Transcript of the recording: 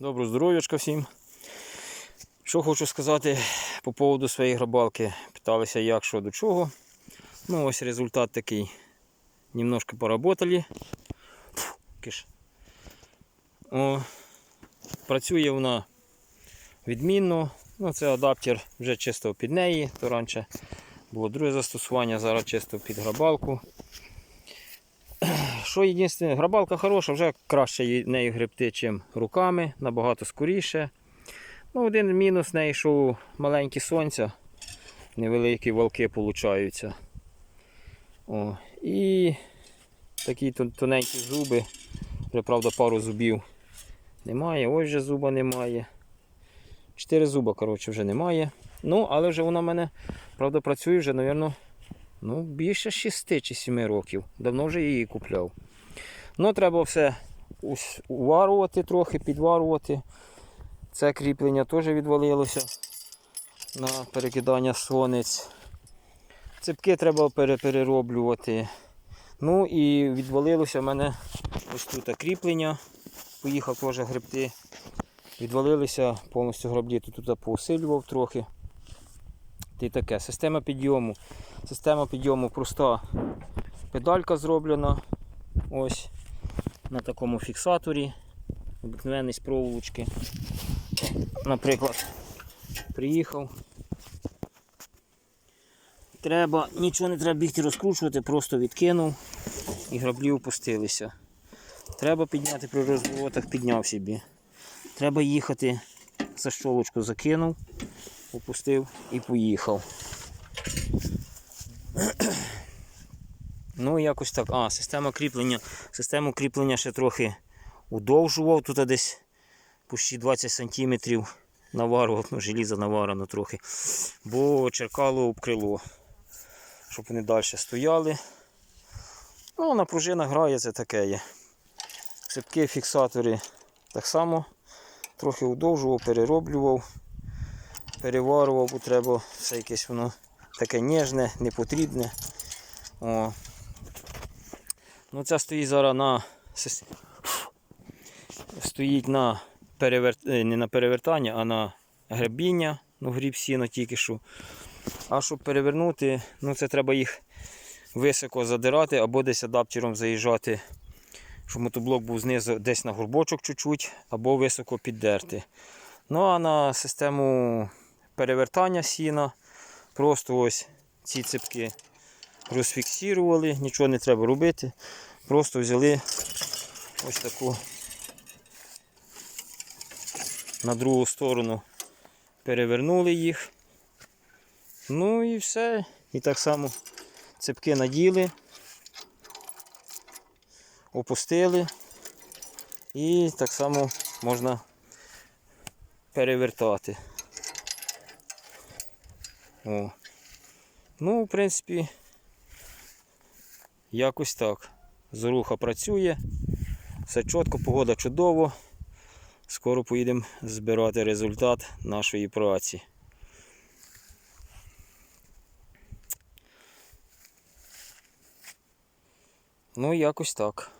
Доброго здоров'ячка всім. Що хочу сказати по поводу своєї грабалки. Питалися як, що до чого. Ну ось результат такий. Немножко поработали. Киш. О, працює вона відмінно. Ну, це адаптер вже чисто під неї. То раніше було друге застосування, зараз чисто під грабалку. Що єдине, грабалка хороша, вже краще нею гребти, чим руками, набагато скоріше. Ну, один мінус неї, що маленькі сонця, невеликі валки получаються. О, і такі тоненькі зуби. Вже, правда, пару зубів немає. Ось вже зуба немає. Чотири зуба, коротше, вже немає. Ну, але вже вона в мене, правда, працює вже, мабуть, Ну, більше 6 чи 7 років. Давно вже її купляв. Ну, треба все уварувати трохи, підварувати. Це кріплення теж відвалилося на перекидання сонець. Цепки треба перероблювати. Ну і відвалилося в мене ось тут кріплення. Поїхав теж гребти. Відвалилися повністю граблі, тут поусилював трохи. Й таке. Система підйому. Система підйому проста. Педалька зроблена. Ось на такому фіксаторі. Обикновений з проволочки. Наприклад, приїхав. Треба, нічого не треба бігти розкручувати, просто відкинув і граблі опустилися. Треба підняти при розворотах, підняв собі. Треба їхати, за щолочку закинув, опустив і поїхав. Ну, якось так. А, система кріплення. Систему кріплення ще трохи удовжував. Тут десь почти 20 см наварував, ну, желізо наварено трохи. Бо черкало об крило. Щоб вони далі стояли. Ну, на пружинах грає це таке є. Цепки, фіксатори так само трохи удовжував, перероблював, переварував, бо треба все якесь воно таке ніжне, непотрібне. О. Ну, це стоїть зараз на стоїть на перевер... е, не на перевертання, а на гребіння. Ну, гріб сіно тільки що. А щоб перевернути, ну це треба їх високо задирати або десь адаптером заїжджати, щоб мотоблок був знизу десь на горбочок чуть-чуть, або високо піддерти. Ну а на систему перевертання сіна просто ось ці цепки розфіксували, нічого не треба робити. Просто взяли ось таку на другу сторону перевернули їх. Ну і все. І так само цепки наділи, опустили і так само можна перевертати. О. Ну, в принципі, якось так. Зоруха працює, все чітко, погода чудово. Скоро поїдемо збирати результат нашої праці. Ну, якось так.